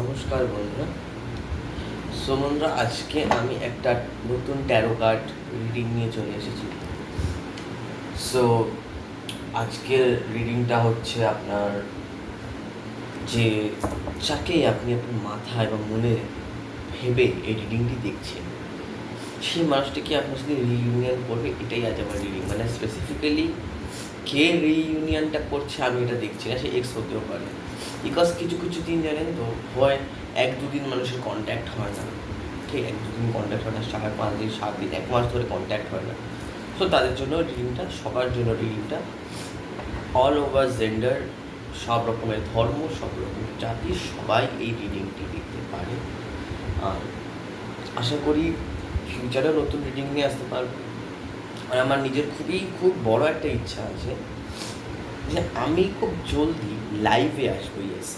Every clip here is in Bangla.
নমস্কার বন্ধুরা। সো বন্ধুরা আজকে আমি একটা নতুন ট্যারো কার্ড রিডিং নিয়ে চলে এসেছি। সো আজকের রিডিংটা হচ্ছে আপনার যে যাকে আপনি আপনার মাথা এবং মনে ভেবে এই রিডিংটি দেখছেন, সেই মানুষটিকে আপনার সাথে রিইউনিয়ন করবে? এটাই আজ আমার রিডিং মানে স্পেসিফিক্যালি কে রিইউনিয়নটা করছে আমি এটা দেখছি না, সে এক্স হতেও পারে। বিকজ কিছু কিছু দিন জানেন তো, হয় এক, দুদিন মানুষের কন্ট্যাক্ট হয় না। ঠিক এক, দুদিন কন্ট্যাক্ট হয় না চার পাঁচ দিন, সাত দিন, এক মাস ধরে কন্ট্যাক্ট হয় না। সো তাদের জন্য রিডিংটা সবার জন্য রিডিংটা অল ওভার জেন্ডার সব রকমের ধর্ম, সব রকমের জাতি, সবাই এই রিডিংটি দেখতে পারে। আর আশা করি ফিউচারেও নতুন রিডিং নিয়ে আসতে পারব। আর আমার নিজের খুবই, খুব বড় একটা ইচ্ছা আছে। যে আমি খুব জলদি লাইভে আসব ইয়েস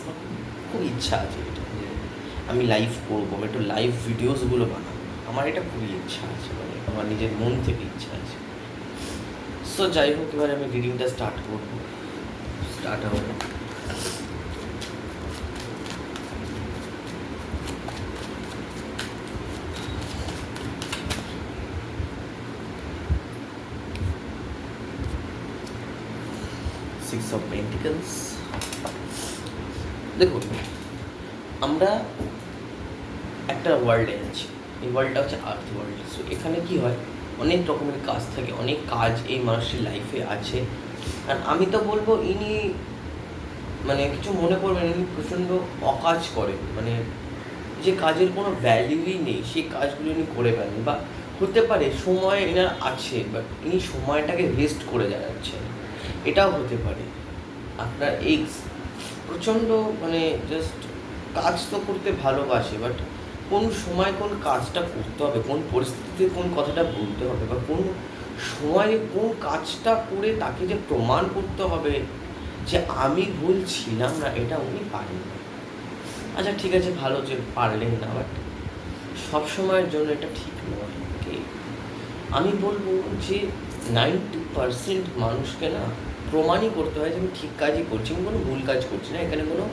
খুব ইচ্ছা আছে এটা আমি লাইভ করব, আমি একটু লাইভ ভিডিওসগুলো বানাবো। আমার এটা খুবই ইচ্ছা আছে মানে আমার নিজের মন থেকে ইচ্ছা আছে। সো যাই হোক, এবার আমি রিডিংটা স্টার্ট করব। স্টার্ট হবে। সিক্স অফ পেন্টিকলস দেখুন, আমরা একটা ওয়ার্ল্ডে আছি। এই ওয়ার্ল্ডটা হচ্ছে আর্থ ওয়ার্ল্ড সো এখানে কি হয়? অনেক রকমের কাজ থাকে, অনেক কাজ এই মানুষটির লাইফে আছে। আর আমি তো বলব, ইনি মানে কিছু মনে করবেন ইনি প্রচণ্ড অকাজ করেন। মানে যে কাজের কোনো ভ্যালিউই নেই, সেই কাজগুলো ইনি করে ফেলেন। বা হতে পারে সময় এনার আছে বাট ইনি সময়টাকে ওয়েস্ট করে যাচ্ছেন এটাও হতে পারে। আপনার এক্স প্রচণ্ড মানে জাস্ট কাজ তো করতে ভালোবাসে বাট কোন সময় কোন কাজটা করতে হবে, কোন পরিস্থিতিতে কোন কথাটা বলতে হবে, বা কোন সময়ে কোন কাজটা করে তাকে যে প্রমাণ করতে হবে যে আমি ভুল ছিলাম না, এটা উনি পারেন আচ্ছা ঠিক আছে, ভালো যে পারলেন না বাট সব সময়ের জন্য এটা ঠিক নয়। আমি বলব যে নাইনটি পার্সেন্ট মানুষকে না প্রমাণই করতে হয় যে আমি ঠিক কাজই করছি, আমি কোনো ভুল কাজ করছি না, এখানে কোনো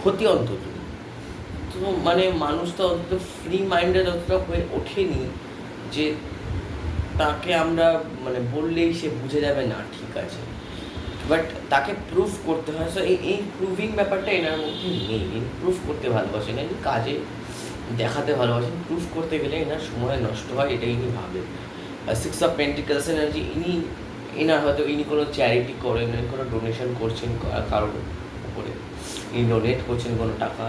ক্ষতি অন্তত তো মানে মানুষ তো অন্তত ফ্রি মাইন্ডেড অতটা হয়ে ওঠেনি যে তাকে আমরা মানে বললেই সে বুঝে যাবে না ঠিক আছে। বাট তাকে প্রুফ করতে হয় সো এই এই প্রুভিং ব্যাপারটা এনার মধ্যে নেই। ইনি প্রুফ করতে ভালোবাসেন ইনি কাজে দেখাতে ভালোবাসেন। প্রুফ করতে গেলে এনার সময় নষ্ট হয়, এটাই ইনি ভাবেন। সিক্স অফ পেন্টিকালস এনার্জি ইনি এনার হয়তো ইনি কোনো চ্যারিটি করেন কোনো ডোনেশন করছেন কারোর উপরে। ইনি ডোনেট করছেন কোনো টাকা।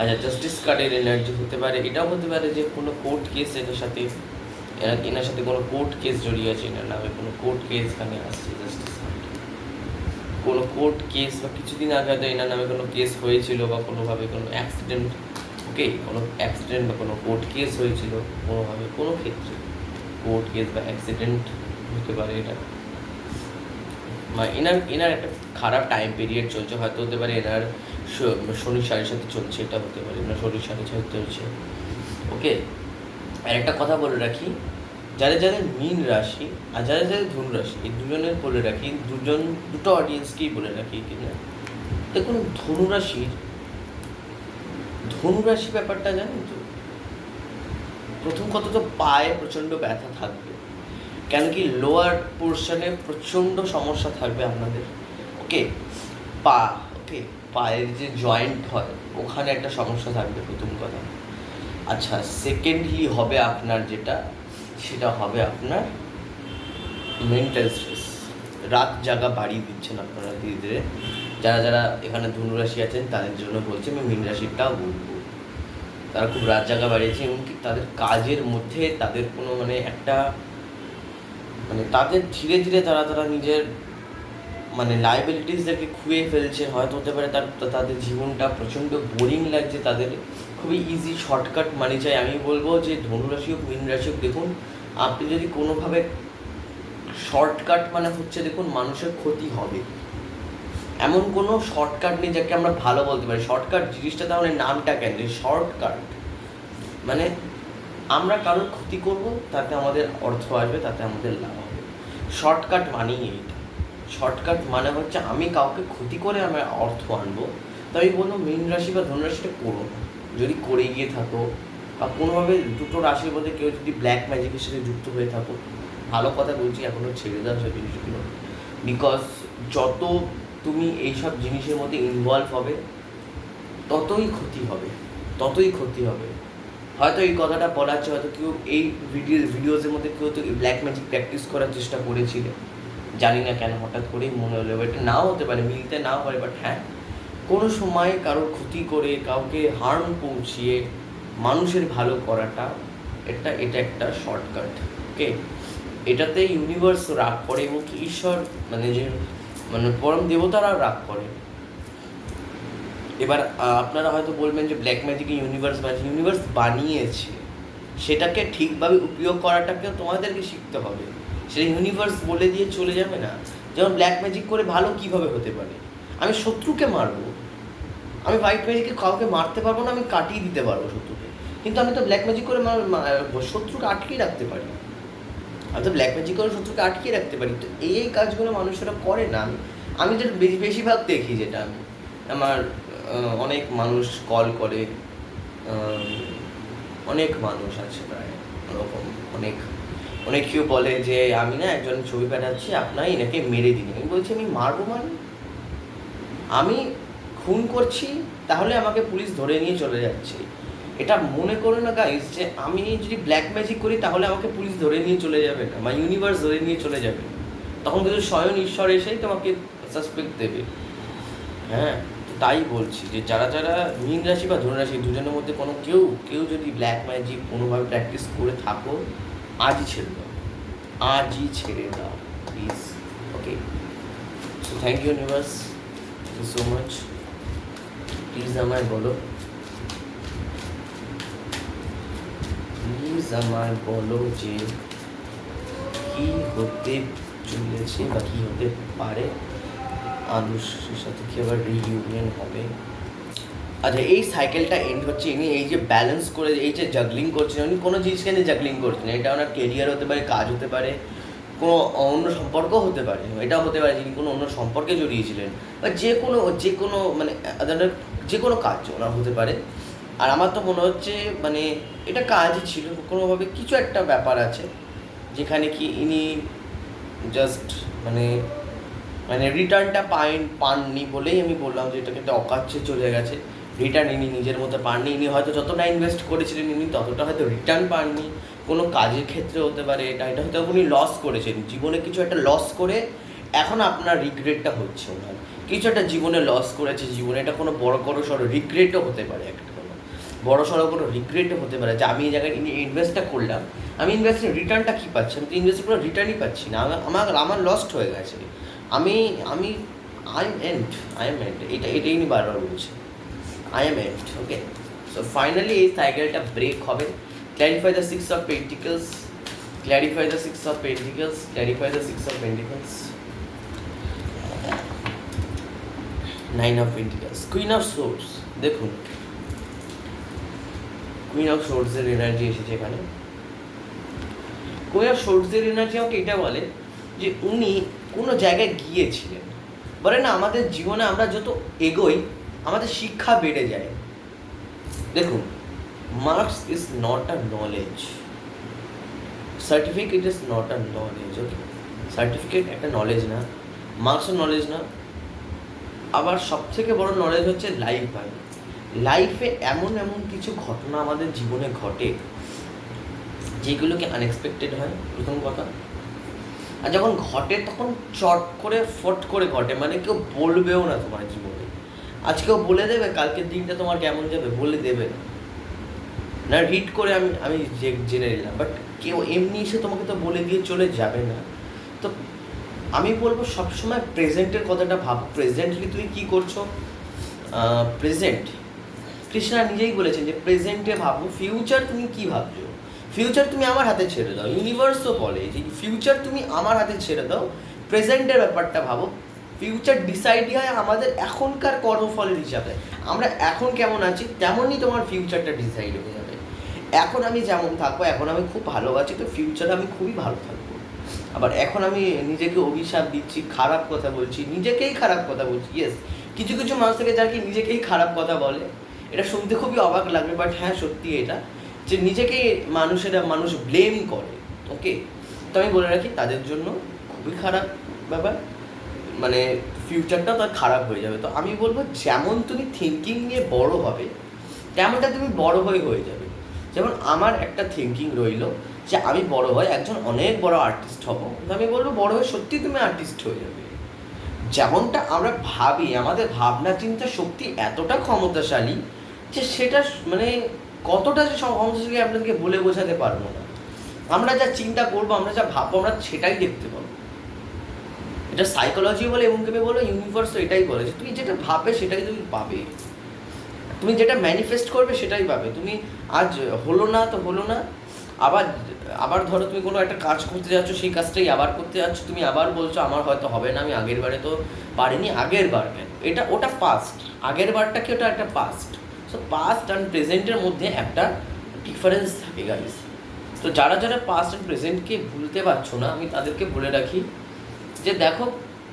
আচ্ছা জাস্টিস কার্ডের এনার্জি হতে পারে, এটাও হতে পারে যে কোনো কোর্ট কেস এটার সাথে এনার এনার সাথে কোনো কোর্ট কেস জড়িয়ে আছে? এনার নামে কোনো কোর্ট কেস এখানে আসছে জাস্টিস কোনো কোর্ট কেস বা কিছুদিন আগে হয়তো এনার নামে কোনো কেস হয়েছিল বা কোনোভাবে কোনো অ্যাক্সিডেন্ট ওকে কোনো অ্যাক্সিডেন্ট বা কোনো কোর্ট কেস হয়েছিল কোনোভাবে, কোনো ক্ষেত্রে কোর্ট কেস বা অ্যাক্সিডেন্ট হতে পারে এটা। এনার এনার একটা খারাপ টাইম পিরিয়ড চলছে, হয়তো হতে পারে এনার শ- শনির সাড়ের সাথে চলছে, এটা হতে পারে, এনার শনির সাড়ে সাথে চলছে। ওকে আর একটা কথা বলে রাখি, যাদের যাদের মীন রাশি আর যাদের যাদের ধনু রাশি, এই দুজনের বলে রাখি, দুজন, দুটো অডিয়েন্সকেই বলে রাখি কিনা দেখুন, ধনু রাশির, ধনু রাশি ব্যাপারটা জানেন তো? প্রথম কথা তো পায়ে প্রচণ্ড ব্যথা থাকবে। কেন কি লোয়ার পোর্শনে প্রচণ্ড সমস্যা থাকবে আপনাদের। ওকে পা ওকে পায়ের যে জয়েন্ট হয়, ওখানে একটা সমস্যা থাকবে প্রথম কথা। আচ্ছা সেকেন্ডলি হবে আপনার যেটা, সেটা হবে আপনার মেন্টাল স্ট্রেস রাত জাগা বাড়িয়ে দিচ্ছেন আপনারা ধীরে ধীরে যারা যারা এখানে ধনুরাশি আছেন, তাদের জন্য বলছি, আমি মীন রাশিটাও বলব। তারা খুব রাত জাগা বাড়িয়েছে, এমনকি তাদের কাজের মধ্যে তাদের কোনো মানে একটা মানে তাদের ধীরে ধীরে তারা তারা নিজের মানে লাইবিলিটিসদেরকে খুঁয়ে ফেলছে। হয়তো হতে পারে তার, তাদের জীবনটা প্রচণ্ড বোরিং লাগছে তাদের। খুবই ইজি শর্টকাট মানি চাই। আমি বলব যে ধনুরাশি হোক, মীন রাশি হোক, দেখুন, আপনি যদি কোনোভাবে শর্টকাট মানে হচ্ছে, দেখুন, মানুষের ক্ষতি হবে। এমন কোনো শর্টকাট নেই যাকে আমরা ভালো বলতে পারি। শর্টকাট জিনিসটা তাহলে নামটা কেন? শর্টকাট মানে আমরা কারোর ক্ষতি করব, তাতে আমাদের অর্থ আসবে, তাতে আমাদের লাভ হবে। শর্টকাট মানেই এইটা। শর্টকাট মানে হচ্ছে আমি কাউকে ক্ষতি করে আমার অর্থ আনব, তো আমি বলব মীন রাশি বা ধনুরাশিটা করো যদি করে গিয়ে থাকো, বা কোনোভাবে দুটো রাশির মধ্যে কেউ যদি ব্ল্যাক ম্যাজিকের সাথে যুক্ত হয়ে থাকো, ভালো কথা বলছি এখনও ছেড়ে দাও সব জিনিসগুলো। বিকজ যত তুমি এইসব জিনিসের মধ্যে ইনভলভ হবে, ততই ক্ষতি হবে, ততই ক্ষতি হবে। হয়তো এই কথাটা বলা হচ্ছে হয়তো কেউ এই ভিডিও ভিডিওসের মধ্যে কেউ তো ব্ল্যাক ম্যাজিক প্র্যাকটিস করার চেষ্টা করেছিলে জানি না কেন হঠাৎ করেই মনে হলো এটা নাও হতে পারে, মিলতে নাও পারে বাট হ্যাঁ কোনো সময় কারোর ক্ষতি করে কাউকে হার্ম পৌঁছিয়ে মানুষের ভালো করাটা এটা এটা একটা শর্টকাট ওকে এটাতে ইউনিভার্স রাগ করে এবং ঈশ্বর মানে যে মানে পরম দেবতারা রাগ করে। এবার আপনারা হয়তো বলবেন যে ব্ল্যাক ম্যাজিক ইউনিভার্স বানিয়েছে। ইউনিভার্স বানিয়েছে। সেটাকে ঠিকভাবে উপয়োগ করাটাকেও তোমাদেরকে শিখতে হবে। সেটা ইউনিভার্স বলে দিয়ে চলে যাবে না। যেমন ব্ল্যাক ম্যাজিক করে ভালো কীভাবে হতে পারে? আমি শত্রুকে মারবো। আমি হোয়াইট ম্যাজিকে কাউকে মারতে পারব না, আমি কাটিয়ে দিতে পারব শত্রুকে। কিন্তু আমি তো ব্ল্যাক ম্যাজিক করে শত্রুকে আটকিয়ে রাখতে পারি। আমি তো ব্ল্যাক ম্যাজিক করে শত্রুকে আটকিয়ে রাখতে পারি। তো এই এই কাজগুলো মানুষেরা করে না। আমি আমি যেটা বেশিরভাগ দেখি যেটা আমি। আমার অনেক মানুষ কল করে অনেক মানুষ আছে প্রায়, ওরকম অনেক অনেক কেউ বলে যে, আমি না একজন ছবি পাঠাচ্ছি আপনার এনাকে মেরে দিন। আমি বলছি, আমি মারবো মানে? আমি খুন করছি, তাহলে আমাকে পুলিশ ধরে নিয়ে চলে যাচ্ছে। এটা মনে করো না গাইস যে আমি যদি ব্ল্যাক ম্যাজিক করি, তাহলে আমাকে পুলিশ ধরে নিয়ে চলে যাবে না, বা ইউনিভার্স ধরে নিয়ে চলে যাবে তখন কিন্তু স্বয়ং ঈশ্বর এসেই তোমাকে সাসপেক্ট দেবে। হ্যাঁ? তাই বলছি যে যারা যারা মীন রাশি বা ধনু রাশি, দুজনের মধ্যে কোনো কেউ কেউ যদি ব্ল্যাক ম্যাজিক কোনোভাবে প্র্যাকটিস করে থাকো, আজই ছেড়ে দাও। আজই ছেড়ে দাও please okay so thank you universe thank you so much please আমায় বলো। প্লিজ আমায় বলো যে কী হতে চলেছে বা কী হতে পারে? আনুষের সাথে কি আবার রিইউনিয়ন হবে? আচ্ছা এই সাইকেলটা এন্ড হচ্ছে, ইনি এই যে ব্যালেন্স করে, এই যে জাগলিং করছেন, উনি কোনো জিনিসকে নিয়ে জাগলিং করছেন এটা ওনার কেরিয়ার হতে পারে, কাজ হতে পারে, কোনো অন্য সম্পর্ক হতে পারে। এটাও হতে পারে যিনি কোনো অন্য সম্পর্কে জড়িয়েছিলেন বা যে কোনো যে কোনো মানে যে কোনো কাজ ওনার হতে পারে। আর আমার তো মনে হচ্ছে মানে এটা কাজই ছিল, কোনোভাবে কিছু একটা ব্যাপার আছে, যেখানে কি ইনি জাস্ট মানে মানে রিটার্নটা পাইন, পাননি বলেই আমি বললাম যে এটাকে একটা অকাচ্ছে চলে গেছে। রিটার্ন ইনি নিজের মতো পাননি, ইনি হয়তো যতটা ইনভেস্ট করেছিলেন ইনি ততটা হয়তো রিটার্ন পাননি। কোনো কাজের ক্ষেত্রে হতে পারে, এটা এটা হয়তো উনি লস করেছেন। জীবনে কিছু একটা লস করে এখন আপনার রিগ্রেটটা হচ্ছে ওনার। কিছু একটা জীবনে লস করেছে, জীবনে এটা কোনো বড় কোনো সড়ো রিগ্রেটও হতে পারে একটা কোনো। বড় সড়ো কোনো রিগ্রেটও হতে পারে। যে আমি এই জায়গায় ইনভেস্টটা করলাম, আমি ইনভেস্টের রিটার্নটা কী পাচ্ছি? আমি তো ইনভেস্টের কোনো রিটার্নই পাচ্ছি না। আমার আমার লস্ট হয়ে গেছে। আমি আমি I am end I am end এটা, এটাই উনি বারবার বলছি। I am end okay so finally এই সাইকেলটা ব্রেক হবে। Clarify the six of pentacles clarify the six of pentacles clarify the six of pentacles nine of pentacles queen of swords দেখুন। কুইন অফ সোর্সের এনার্জি এসেছে এখানে। কুইন অফ সোর্সের এনার্জি আমাকে এটা বলে যে উনি কোনো জায়গায় গিয়েছিলেন। বলে না, আমাদের জীবনে আমরা যত এগোই, আমাদের শিক্ষা বেড়ে যায়। দেখুন marks is not a knowledge certificate is not a knowledge okay certificate একটা নলেজ না মার্কসও নলেজ না। আবার সব থেকে বড় নলেজ হচ্ছে লাইফ ভাই। লাইফে এমন এমন কিছু ঘটনা আমাদের জীবনে ঘটে, যেগুলোকে আনএক্সপেক্টেড হয়, প্রথম কথা। আর যখন ঘটে, তখন চট করে, ফট করে ঘটে। মানে কেউ বলবেও না তোমার জীবনে। আজ কেউ বলে দেবে, কালকের দিনটা তোমার কেমন যাবে? বলে দেবে না। না রিড করে আমি আমি জেনে নিলাম। বাট কেউ এমনি এসে তোমাকে তো বলে দিয়ে চলে যাবে না। তো আমি বলব, সবসময় প্রেজেন্টের কথাটা ভাব। প্রেজেন্টলি তুমি কী করছ? প্রেজেন্ট। কৃষ্ণা নিজেই বলেছেন যে, প্রেজেন্টে ভাবো। ফিউচার তুমি কী ভাবছ? ফিউচার তুমি আমার হাতে ছেড়ে দাও ইউনিভার্সও বলে যে ফিউচার তুমি আমার হাতে ছেড়ে দাও প্রেজেন্টের ব্যাপারটা ভাবো ফিউচার ডিসাইড হয় আমাদের এখনকার কর্মফলের হিসাবে। আমরা এখন কেমন আছি, তেমনই তোমার ফিউচারটা ডিসাইড হয়ে যাবে। এখন আমি যেমন থাকব, এখন আমি খুব ভালো আছি তো ফিউচারে আমি খুবই ভালো থাকব। আবার এখন আমি নিজেকে অভিশাপ দিচ্ছি, খারাপ কথা বলছি, নিজেকেই খারাপ কথা বলছি ইয়েস কিছু কিছু মানুষ থেকে যারা কি নিজেকেই খারাপ কথা বলে। এটা শুনতে খুবই অবাক লাগবে বাট হ্যাঁ সত্যি এটা। যে নিজেকেই মানুষেরা, মানুষ ব্লেম করে ওকে তো আমি বলে রাখি, তাদের জন্য খুবই খারাপ ব্যাপার। মানে ফিউচারটাও তার খারাপ হয়ে যাবে। তো আমি বলব, যেমন তুমি থিঙ্কিং নিয়ে বড় হবে, তেমনটা তুমি বড় হয়ে হয়ে যাবে। যেমন আমার একটা থিঙ্কিং রইল যে আমি বড় হয়ে একজন অনেক বড় আর্টিস্ট হব। আমি বলব, বড় হয়ে সত্যি তুমি আর্টিস্ট হয়ে যাবে। যেমনটা আমরা ভাবি, আমাদের ভাবনা চিন্তা শক্তি এতটা ক্ষমতাশালী যে সেটা মানে কতটা যে সম- আপনাদেরকে বলে বোঝাতে পারব না। আমরা যা চিন্তা করব, আমরা যা ভাববো, আমরা সেটাই দেখতে পাবো। এটা সাইকোলজি বলে এবং কেবে বলো ইউনিভার্স এটাই বলে যে তুমি যেটা ভাবে সেটাই তুমি পাবে। তুমি যেটা ম্যানিফেস্ট করবে সেটাই পাবে। তুমি আজ হলো না তো হলো না। আবার আবার ধরো তুমি কোনো একটা কাজ করতে যাচ্ছ, সেই কাজটাই আবার করতে যাচ্ছ, তুমি আবার বলছো, আমার হয়তো হবে না, আমি আগের বারে তো পারিনি, আগের বার কেন? এটা ওটা পাস্ট আগের বারটা কি ওটা একটা পাস্ট সো পাস্ট অ্যান্ড প্রেজেন্টের মধ্যে একটা ডিফারেন্স থাকে গাইস তো যারা যারা পাস্ট অ্যান্ড প্রেজেন্টকে ভুলতে পারছ না, আমি তাদেরকে বলে রাখি যে দেখো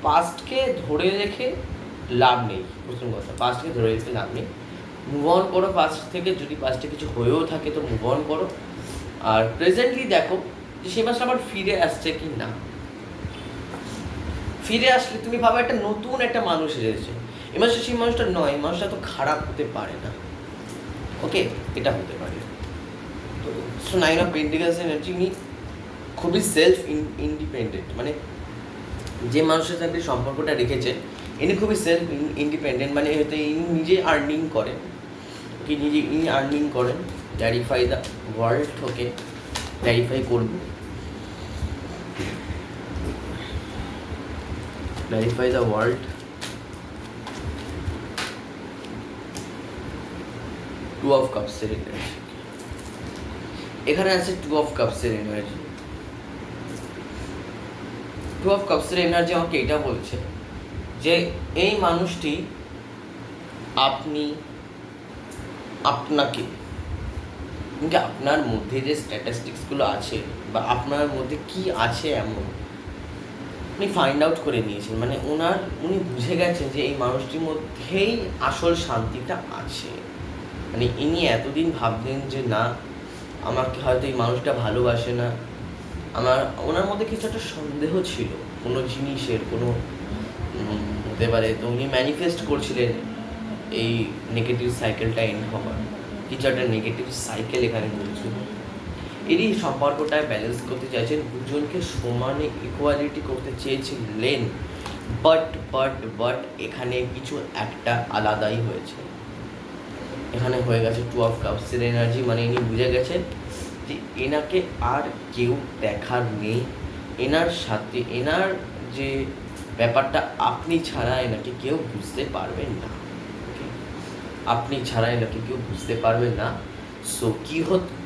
পাস্টকে ধরে রেখে লাভ নেই, প্রথম কথা। পাস্টকে ধরে রেখে লাভ নেই। মুভ অন করো পাস্ট থেকে, যদি পাস্টে কিছু হয়েও থাকে তো মুভ অন করো। আর প্রেজেন্টলি দেখো যে সে মাসটা আবার ফিরে আসছে কি না ফিরে আসলে তুমি ভাবো একটা নতুন একটা মানুষ এসেছে। এ মাসে সেই মানুষটা নয় মানুষটা তো খারাপ হতে পারে না। ওকে, এটা হতে পারে। তো so nine of pentacles energy উনি খুবই সেলফ ইন্ডিপেন্ডেন্ট মানে যে মানুষের সাথে সম্পর্কটা রেখেছে, ইনি খুবই সেলফ ইন্ডিপেন্ডেন্ট মানে হয়তো ইনি নিজে আর্নিং করেন। কি নিজে, ইনি আর্নিং করেন। Clarify the world okay clarify করব। Clarify the world two of কাপসের energy এখানে আছে টু অফ কাপসের এনার্জি টু অফ কাপসের এনার্জি আমাকে এটা বলছে যে এই মানুষটি আপনি, আপনাকে কিন্তু আপনার মধ্যে যে স্ট্যাটিস্টিক্সগুলো আছে বা আপনার মধ্যে কি আছে এমন, উনি ফাইন্ড আউট করে নিয়েছেন। মানে ওনার উনি বুঝে গেছেন যে এই মানুষটির মধ্যেই আসল শান্তিটা আছে। মানে ইনি এতদিন ভাবতেন যে না, আমাকে হয়তো এই মানুষটা ভালোবাসে না। আমার, ওনার মধ্যে কিছু একটা সন্দেহ ছিল, কোনো জিনিসের, কোনো হতে পারে। তো উনি ম্যানিফেস্ট করছিলেন এই নেগেটিভ সাইকেলটা এন্ড হওয়ার। কিছু একটা নেগেটিভ সাইকেল এখানে চলছিল এরই সম্পর্কটায় ব্যালেন্স করতে চাইছেন, দুজনকে সমানে ইকুয়ালিটি করতে চেয়েছিলেন। বাট বাট বাট এখানে কিছু একটা আলাদাই হয়েছে। এখানে হয়ে গেছে টু অফ কাপসের এনার্জি মানে ইনি বুঝে গেছেন যে এনাকে আর কেউ দেখার নেই। এনার সাথে, এনার যে ব্যাপারটা আপনি ছাড়া এনাকে কেউ বুঝতে পারবেন না? আপনি ছাড়া এনাকে কেউ বুঝতে পারবেন না। সো কী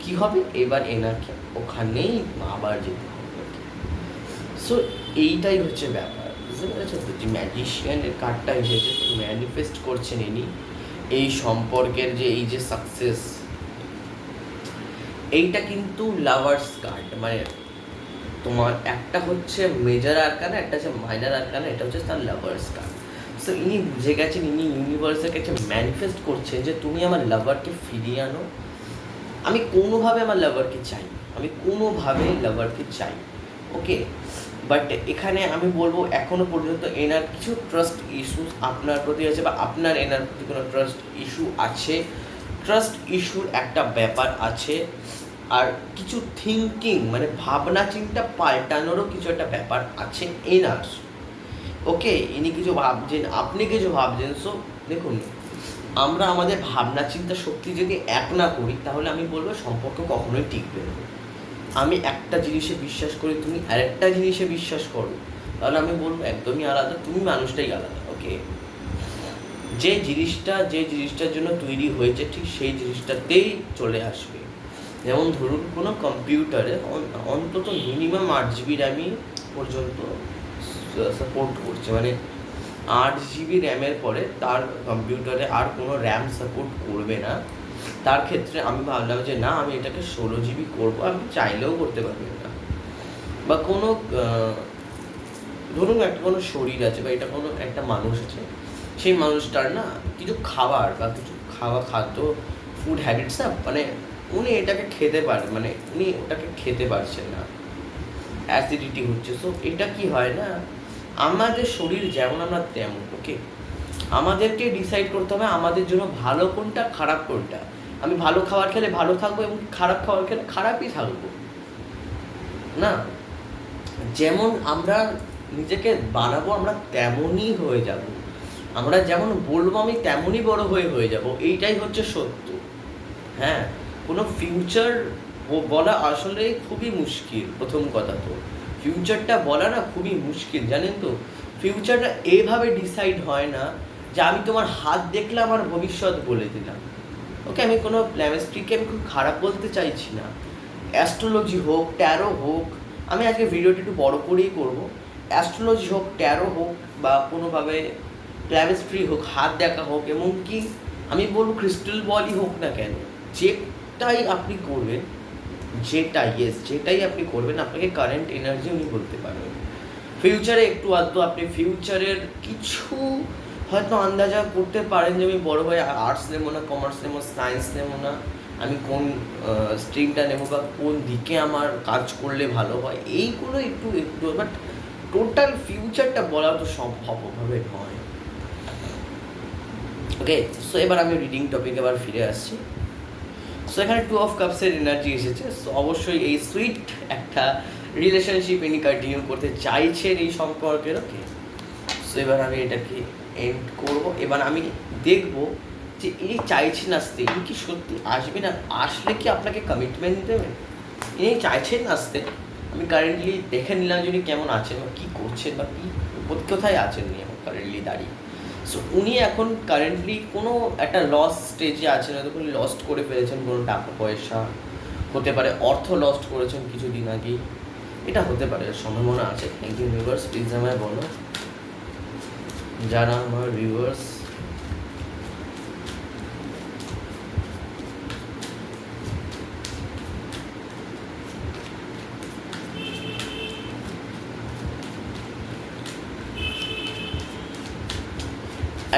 কী হবে? এবার এনাকে ওখানেই আবার যেতে হবে। সো এইটাই হচ্ছে ব্যাপার। বুঝতে পেরেছেন? তো যে ম্যাজিশিয়ানের কার্ডটা এসেছে ম্যানিফেস্ট করছেন ইনি। এই সম্পর্কের যে এই যে সাকসেস এইটা কিন্তু লাভার্স কার্ড মানে তোমার একটা হচ্ছে মেজর আরকানা একটা হচ্ছে মাইনার আরকানা এটা হচ্ছে তার লাভার্স কার্ড সো ইনি বুঝে গেছেন, ইনি ইউনিভার্সের কাছে ম্যানিফেস্ট করছেন যে তুমি আমার লাভারকে ফিরিয়ে আনো। আমি কোনোভাবে আমার লাভারকে চাই আমি কোনোভাবে লাভারকে চাই ওকে বাট এখানে আমি বলব এখনও পর্যন্ত এনার কিছু ট্রাস্ট ইস্যু আপনার প্রতি আছে বা আপনার এনার প্রতি কোনো ট্রাস্ট ইস্যু আছে। ট্রাস্ট ইস্যুর একটা ব্যাপার আছে। আর কিছু থিঙ্কিং মানে ভাবনা চিন্তা পাল্টানোরও কিছু একটা ব্যাপার আছে এনার। ওকে ইনি কিছু ভাবছেন, আপনি কিছু ভাবছেন সো দেখুন, আমরা আমাদের ভাবনা চিন্তা শক্তি যদি এক না করি, তাহলে আমি বলব সম্পর্ক কখনোই টিকবে না। আমি একটা জিনিসে বিশ্বাস করি, তুমি আরেকটা জিনিসে বিশ্বাস করো। তাহলে আমি বলব, একদমই আলাদা, তুমি মানুষটাই আলাদা ওকে যে জিনিসটা, যে জিনিসটার জন্য তৈরি হয়েছে, ঠিক সেই জিনিসটাতেই চলে আসবে। যেমন ধরুন, কোনো কম্পিউটারে অন্তত মিনিমাম আট জিবি র্যামই পর্যন্ত সাপোর্ট করছে। মানে আট জিবি র্যামের পরে তার কম্পিউটারে আর কোনো র্যাম সাপোর্ট করবে না। তার ক্ষেত্রে আমি ভাবলাম যে না, আমি এটাকে ষোলো জিবি করব, আমি চাইলেও করতে পারবেন না বা কোনো ধরুন একটা কোনো শরীর আছে বা এটা কোনো একটা মানুষ আছে, সেই মানুষটার না কিছু খাবার বা কিছু খাওয়া খাদ্য ফুড হ্যাবিটস না মানে উনি এটাকে খেতে পারেন মানে উনি ওটাকে খেতে পারছেন না। অ্যাসিডিটি হচ্ছে। সো এটা কি হয় না, আমাদের শরীর যেমন আমরা তেমন ওকে আমাদেরকে ডিসাইড করতে হবে আমাদের জন্য ভালো কোনটা, খারাপ কোনটা। আমি ভালো খাবার খেলে ভালো থাকব এবং খারাপ খাবার খেলে খারাপই থাকব। না? যেমন আমরা নিজেকে বানাবো, আমরা তেমনই হয়ে যাব। আমরা যেমন বলব, আমি তেমনই বড় হয়ে হয়ে যাব। এইটাই হচ্ছে সত্য। হ্যাঁ? কোনো ফিউচার বলা আসলে খুবই মুশকিল, প্রথম কথা তো। ফিউচারটা বলা না খুবই মুশকিল, জানেন তো? ফিউচারটা এভাবে ডিসাইড হয় না যে আমি তোমার হাত দেখলে আমার ভবিষ্যৎ বলে দিলাম। ওকে, আমি কোনো প্ল্যামেস্ট্রিকে আমি খুব খারাপ বলতে চাইছি না। অ্যাস্ট্রোলজি হোক, ট্যারো হোক, আমি আজকে ভিডিওটি একটু বড় করেই করব। অ্যাস্ট্রোলজি হোক, ট্যারো হোক বা কোনোভাবে প্ল্যামেস্ট্রি হোক, হাত দেখা হোক, এমনকি আমি বলব ক্রিস্টাল বলই হোক না কেন, যেটাই আপনি করবেন, যেটাই ইয়েস যেটাই আপনি করবেন, আপনাকে কারেন্ট এনার্জি উনি বলতে পারবেন। ফিউচারে একটু আধটু আপনি ফিউচারের কিছু হয়তো আন্দাজা করতে পারেন যে আমি বড় হয়ে আর্টস নেব না কমার্স নেব সায়েন্স নেব না। আমি কোন স্ট্রিমটা নেব বা কোন দিকে আমার কাজ করলে ভালো হয়, এইগুলো একটু একটু বাট টোটাল ফিউচারটা বলা তো সম্ভবভাবে নয়। ওকে সো এবার আমি রিডিং টপিক এবার ফিরে আসছি। সো এখানে টু অফ কাপসের এনার্জি এসেছে সো অবশ্যই এই সুইট একটা রিলেশনশিপ ইনি কন্টিনিউ করতে চাইছেন এই সম্পর্কের ওকে সো এবার আমি এটাকে এন্ড করব। এবার আমি দেখব যে ইনি চাইছেন আসতে, ইনি কি সত্যি আসবেন আর আসলে কি আপনাকে কমিটমেন্ট দেবেন ইনি চাইছেন আসতে। আমি কারেন্টলি দেখে নিলাম যে উনি কেমন আছেন বা কী করছেন বা কী কোথায় আছেন উনি এখন কারেন্টলি দাঁড়িয়ে। সো উনি এখন কারেন্টলি কোনো একটা লস স্টেজে আছেন, হয়তো উনি লস্ট করে ফেলেছেন, কোনো টাকা পয়সা, হতে পারে অর্থ লস্ট করেছেন কিছুদিন আগেই। এটা হতে পারে সম্ভাবনা আছে। থ্যাংক ইউ ভিউয়ার্স প্লিজ আমায় বলো। যারা আমার ভিউয়ার্স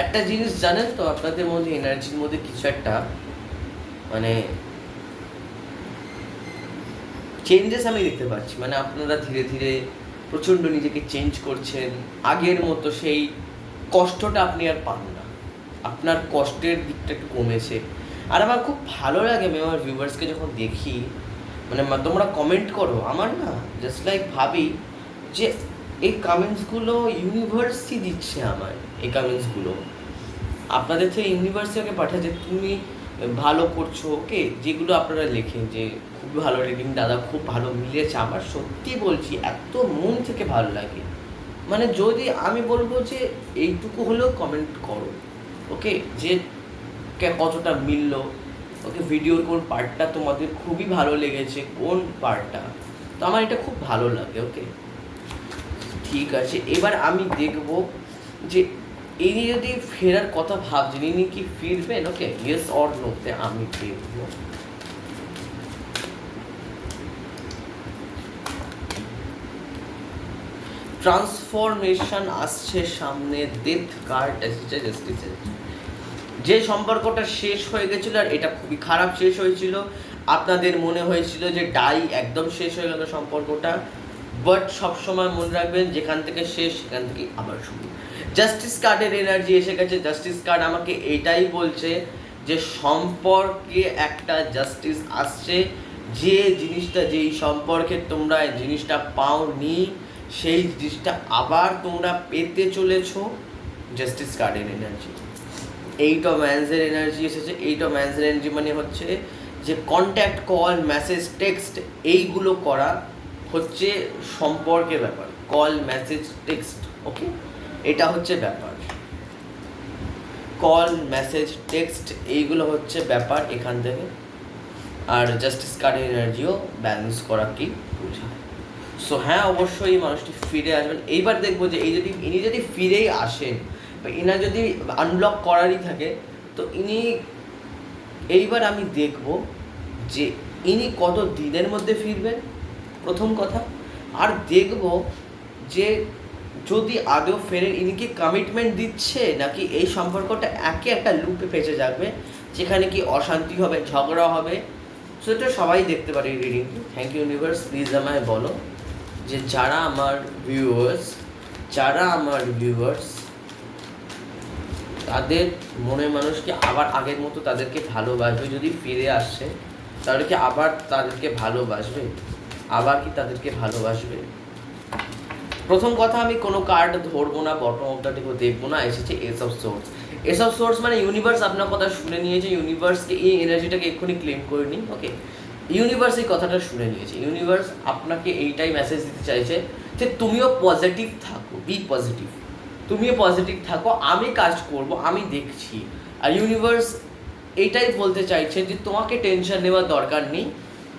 একটা জিনিস জানেন তো, আপনাদের মধ্যে এনার্জির মধ্যে কিছু একটা মানে চেঞ্জেস আমি দেখতে পাচ্ছি। মানে আপনারা ধীরে ধীরে প্রচণ্ড নিজেকে চেঞ্জ করছেন। আগের মতো সেই কষ্টটা আপনি আর পান না। আপনার কষ্টের দিকটা একটু কমেছে। আর আমার খুব ভালো লাগে আমি আমার ভিউয়ার্সকে যখন দেখি মানে তোমরা কমেন্ট করো, আমার না জাস্ট লাইক ভাবি যে এই কামেন্টসগুলো ইউনিভার্সই দিচ্ছে আমার এই কামেন্টসগুলো আপনাদের থেকে ইউনিভার্সিটিকে পাঠায় যে তুমি ভালো করছ ওকে যেগুলো আপনারা লেখেন যে খুব ভালো রিডিং দাদা খুব ভালো মিলেছে, আমার সত্যি বলছি, এত মন থেকে ভালো লাগে। মানে যদি আমি বলব যে এইটুকু হলেও কমেন্ট করো ওকে যে কতটা মিললো ওকে ভিডিওর কোন পার্টটা তোমাদের খুবই ভালো লেগেছে, কোন পার্টটা তো আমার এটা খুব ভালো লাগে ওকে ঠিক আছে, এবার আমি দেখব যে ইনি যদি ফেরার কথা ভাবছেন ইনি কি ফিরবেন ওকে ইয়েস অর নোতে আমি দেখব। ট্রান্সফরমেশন আসছে সামনে ডেথ কার্ড এসেছে জাস্টিসের যে সম্পর্কটা শেষ হয়ে গেছিল আর এটা খুবই খারাপ শেষ হয়েছিল। আপনাদের মনে হয়েছিল যে ডাই একদম শেষ হয়ে গেল সম্পর্কটা বাট সবসময় মনে রাখবেন যেখান থেকে শেষ, সেখান থেকে আবার শুরু। জাস্টিস কার্ডের এনার্জি এসে গেছে। জাস্টিস কার্ড আমাকে এটাই বলছে যে সম্পর্কে একটা জাস্টিস আসছে। যে জিনিসটা, যেই সম্পর্কে তোমরা জিনিসটা পাওনি সেই জিনিসটা আবার তোমরা পেতে চলেছো জাস্টিস কার্ডের এনার্জি এইট অফ ম্যান্সের এনার্জি এসেছে। এইট অফ ম্যান্সের এনার্জি মানে হচ্ছে যে কন্ট্যাক্ট কল মেসেজ টেক্সট এইগুলো করা হচ্ছে সম্পর্কের ব্যাপার। কল মেসেজ টেক্সট ওকে এটা হচ্ছে ব্যাপার। কল মেসেজ টেক্সট এইগুলো হচ্ছে ব্যাপার এখান থেকে। আর জাস্টিস কার্ডের এনার্জিও ব্যালেন্স করাকেই বোঝায়। সো হ্যাঁ অবশ্যই এই মানুষটি ফিরে আসবেন। এইবার দেখব যে এই যদি ইনি যদি ফিরেই আসেন, বা ইনার যদি আনব্লক করারই থাকে, তো ইনি এইবার আমি দেখব যে ইনি কত দিনের মধ্যে ফিরবেন, প্রথম কথা। আর দেখব যে যদি আদৌ ফেরে ইনি কি কমিটমেন্ট দিচ্ছে, নাকি এই সম্পর্কটা একে একটা লুপে ফেঁসে যাবে, যেখানে কি অশান্তি হবে, ঝগড়া হবে। সেটা সবাই দেখতে পারে reading thank you universe please আমায় বলো। যে যারা আমার ভিউয়ার্স যারা আমার ভিউয়ার্স তাদের মনের মানুষকে আবার আগের মতো তাদেরকে ভালোবাসবে যদি ফিরে আসছে তাহলে কি আবার তাদেরকে ভালোবাসবে? আবার কি তাদেরকে ভালোবাসবে? প্রথম কথা, আমি কোনো কার্ড ধরবো না বটম অফ দ্য দেখব না, এসেছে এসব সোর্স এসব সোর্স মানে ইউনিভার্স আপনার কথা শুনে নিয়েছে ইউনিভার্সকে এই এনার্জিটাকে এক্ষুনি ক্লেম করে নিন ওকে ইউনিভার্স এই কথাটা শুনে নিয়েছে। ইউনিভার্স আপনাকে এইটাই মেসেজ দিতে চাইছে যে তুমিও পজিটিভ থাকো বি পজিটিভ তুমিও পজিটিভ থাকো, আমি কাজ করব, আমি দেখছি। আর ইউনিভার্স এইটাই বলতে চাইছে যে তোমাকে টেনশন নেওয়ার দরকার নেই।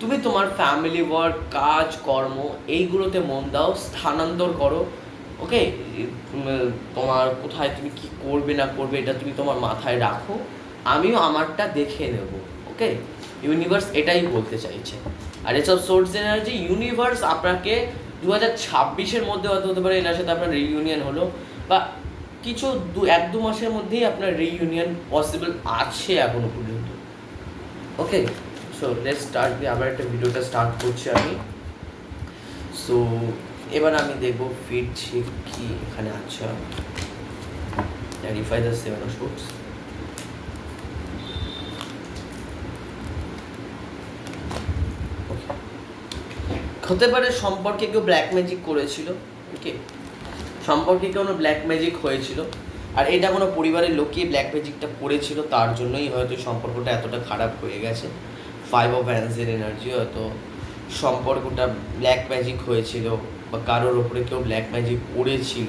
তুমি তোমার ফ্যামিলি ওয়ার্ক কাজ, কর্ম এইগুলোতে মন দাও, স্থানান্তর করো ওকে তোমার কোথায় তুমি কি করবে না করবে এটা তুমি তোমার মাথায় রাখো, আমিও আমারটা দেখে নেব। ওকে ইউনিভার্স এটাই বলতে চাইছে। আর এসব সোর্স এনার্জি ইউনিভার্স আপনাকে দু হাজার ছাব্বিশের মধ্যে হয়তো হতে পারে এনার সাথে আপনার রিইউনিয়ন হলো, বা কিছু দু, এক দু মাসের মধ্যেই আপনার রিইউনিয়ন পসিবল আছে এখনও পর্যন্ত। ওকে সো লেট স্টার্ট দিয়ে আবার একটা ভিডিওটা স্টার্ট করছি আমি। সো এবার আমি দেখব ফিরছি কি এখানে আচ্ছা ক্ল্যারিফাই দ্য সেভেন শুটস হতে পারে সম্পর্কে কেউ ব্ল্যাক ম্যাজিক করেছিল ওকে সম্পর্কে কোনো ব্ল্যাক ম্যাজিক হয়েছিল, আর এটা কোনো পরিবারের লোকই ব্ল্যাক ম্যাজিকটা করেছিল, তার জন্যই হয়তো সম্পর্কটা এতটা খারাপ হয়ে গেছে। ফাইভ অফ হ্যান্ডসের এনার্জি হয়তো সম্পর্কটা ব্ল্যাক ম্যাজিক হয়েছিল, বা কারোর ওপরে কেউ ব্ল্যাক ম্যাজিক করেছিল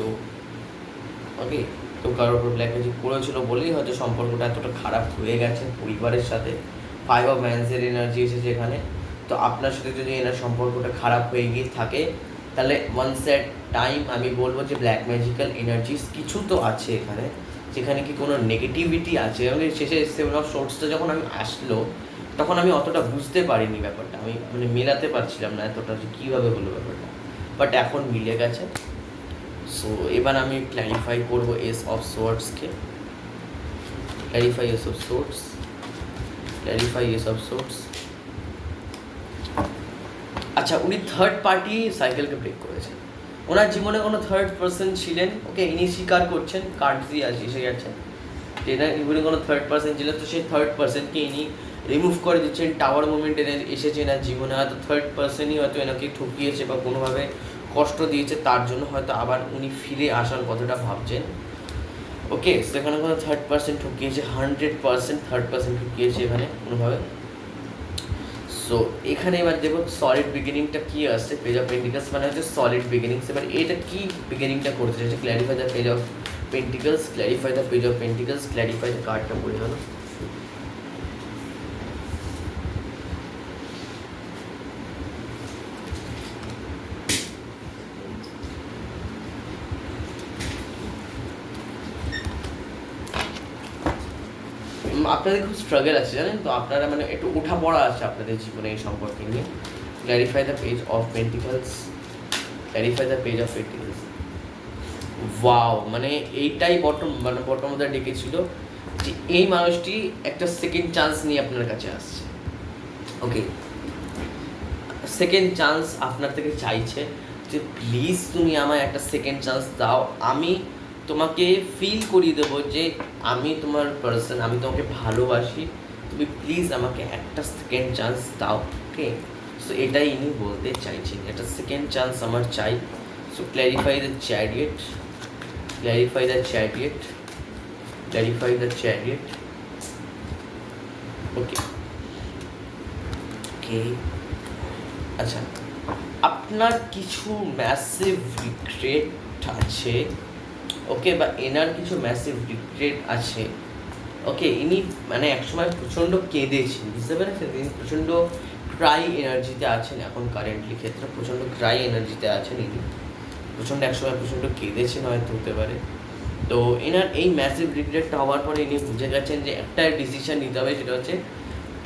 ওকে কেউ কারোর ওপর ব্ল্যাক ম্যাজিক করেছিল বলেই হয়তো সম্পর্কটা এতটা খারাপ হয়ে গেছে পরিবারের সাথে। ফাইভ অফ হ্যান্ডসের এনার্জি এসেছে এখানে। তো আপনার সাথে যদি এনার সম্পর্কটা খারাপ হয়ে গিয়ে থাকে, তাহলে ওয়ান সেট টাইম আমি বলব যে ব্ল্যাক ম্যাজিক্যাল এনার্জিস কিছু তো আছে এখানে, যেখানে কি কোনো নেগেটিভিটি আছে। এবং শেষে সেভেন অফ শর্টসটা যখন আমি আসলো, তখন আমি অতটা বুঝতে পারিনি ব্যাপারটা। আমি মানে মেলাতে পারছিলাম না এতটা যে কীভাবে হলো ব্যাপারটা। বাট এখন মিলে গেছে। সো এবার আমি ক্ল্যারিফাই করব ace of সোর্টসকে clarify ace of swords clarify ace of swords আচ্ছা উনি থার্ড পার্টি সাইকেলকে ব্রেক করেছেন। ওনার জীবনে কোনো থার্ড পার্সন ছিলেন? ওকে ইনি স্বীকার করছেন কার্ড দিয়ে আসি এসে গেছে যে না জীবনে কোনো থার্ড পার্সন ছিলেন তো সেই থার্ড পার্সনকে ইনি রিমুভ করে দিচ্ছেন টাওয়ার মুভমেন্ট এনে এসেছে এনার জীবনে। হয়তো থার্ড পার্সনই হয়তো এনাকে ঠকিয়েছে বা কোনোভাবে কষ্ট দিয়েছে, তার জন্য হয়তো আবার উনি ফিরে আসার কথাটা ভাবছেন। ওকে সেখানে কোনো থার্ড পার্সেন্ট ঠকিয়েছে হান্ড্রেড পার্সেন্ট থার্ড পার্সেন্ট ঠকিয়েছে এখানে কোনোভাবে। সো এখানে এবার দেখো সলিড বিগিনিংটা কী আসছে? পেজ অফ পেন্টিকালস মানে হচ্ছে সলিড বিগিনিংস এবার এটা কী বিগিনিংটা করতে চাইছে clarify the page of pentacles clarify the page of pentacles clarify the কার্ডটা পড়ে গেল আপনাদের খুব স্ট্রাগল আছে জানেন তো? আপনারা মানে একটু ওঠা পড়া আছে আপনাদের জীবনে এই সম্পর্কে নিয়ে। Clarify the page of pentacles clarify the page of pentacles wow মানে এইটাই বটম মানে বটম মধ্যে ডেকেছিল যে এই মানুষটি একটা সেকেন্ড চান্স নিয়ে আপনার কাছে আসছে। ওকে সেকেন্ড চান্স আপনার থেকে চাইছে যে প্লিজ তুমি আমায় একটা সেকেন্ড চান্স দাও। আমি তোমাকে ফিল করিয়ে দেবো যে আমি তোমার পার্সন আমি তোমাকে ভালোবাসি। তুমি প্লিজ আমাকে একটা সেকেন্ড চান্স দাও ওকে সো এটাই ইনি বলতে চাইছেন একটা সেকেন্ড চান্স আমার চাই। So clarify the chariot clarify the chariot clarify the chariot okay okay আচ্ছা আপনার কিছু ম্যাসিভ রিগ্রেট আছে? ওকে বা এনার কিছু ম্যাসিভ রিগ্রেট আছে। ওকে ইনি মানে একসময় প্রচণ্ড কেঁদেছেন, বুঝতে পেরেছেন? তিনি প্রচণ্ড ক্রাই এনার্জিতে আছেন এখন কারেন্টলি ক্ষেত্রে, প্রচণ্ড ক্রাই এনার্জিতে আছেন ইনি। প্রচণ্ড একসময় প্রচণ্ড কেঁদেছেন হয়তো হতে পারে। তো এনার এই ম্যাসিভ রিগ্রেটটা হওয়ার পরে ইনি বুঝে গেছেন যে একটা ডিসিশন নিতে হবে, সেটা হচ্ছে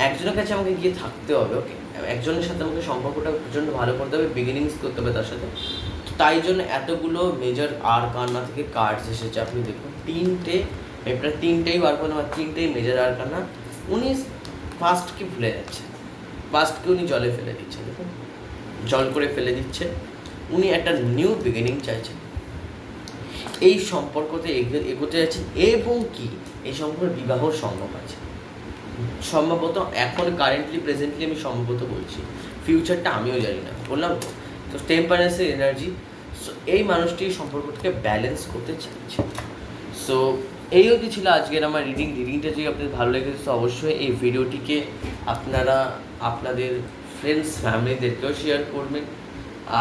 একজনের কাছে আমাকে গিয়ে থাকতে হবে ওকে একজনের সাথে আমাকে সম্পর্কটা প্রচণ্ড ভালো করতে হবে বিগিনিংস করতে হবে তার সাথে। তাই জন্য এতগুলো মেজর আর কান্না থেকে কার্ডস এসেছে। আপনি দেখুন, তিনটে এটা তিনটেই বার করলাম আর তিনটেই মেজর আর কান্না। উনি ফার্স্টকে ভুলে যাচ্ছে। ফার্স্টকে উনি জলে ফেলে দিচ্ছে। দেখুন, জল করে ফেলে দিচ্ছে। উনি একটা নিউ বিগিনিং চাইছেন এই সম্পর্কতে এগো- এগোতে যাচ্ছেন এবং কি? এই সম্পর্কে বিবাহর সম্ভব আছে। সম্ভবত এখন কারেন্টলি প্রেজেন্টলি আমি সম্ভবত বলছি। ফিউচারটা আমিও জানি না। বললাম তো তো এনার্জি সো এই মানুষটি সম্পর্কটাকে ব্যালেন্স করতে চাইছে। সো এই অবধি ছিল আজকের আমার রিডিং রিডিংটা যদি আপনাদের ভালো লেগেছে তো অবশ্যই এই ভিডিওটিকে আপনারা, আপনাদের ফ্রেন্ডস ফ্যামিলিদেরকেও শেয়ার করবেন।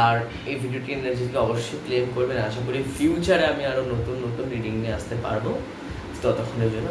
আর এই ভিডিওটি এনার্জিকে অবশ্যই ক্লেম করবেন। আশা করি ফিউচারে আমি আরও নতুন নতুন রিডিং নিয়ে আসতে পারব। ততক্ষণের জন্য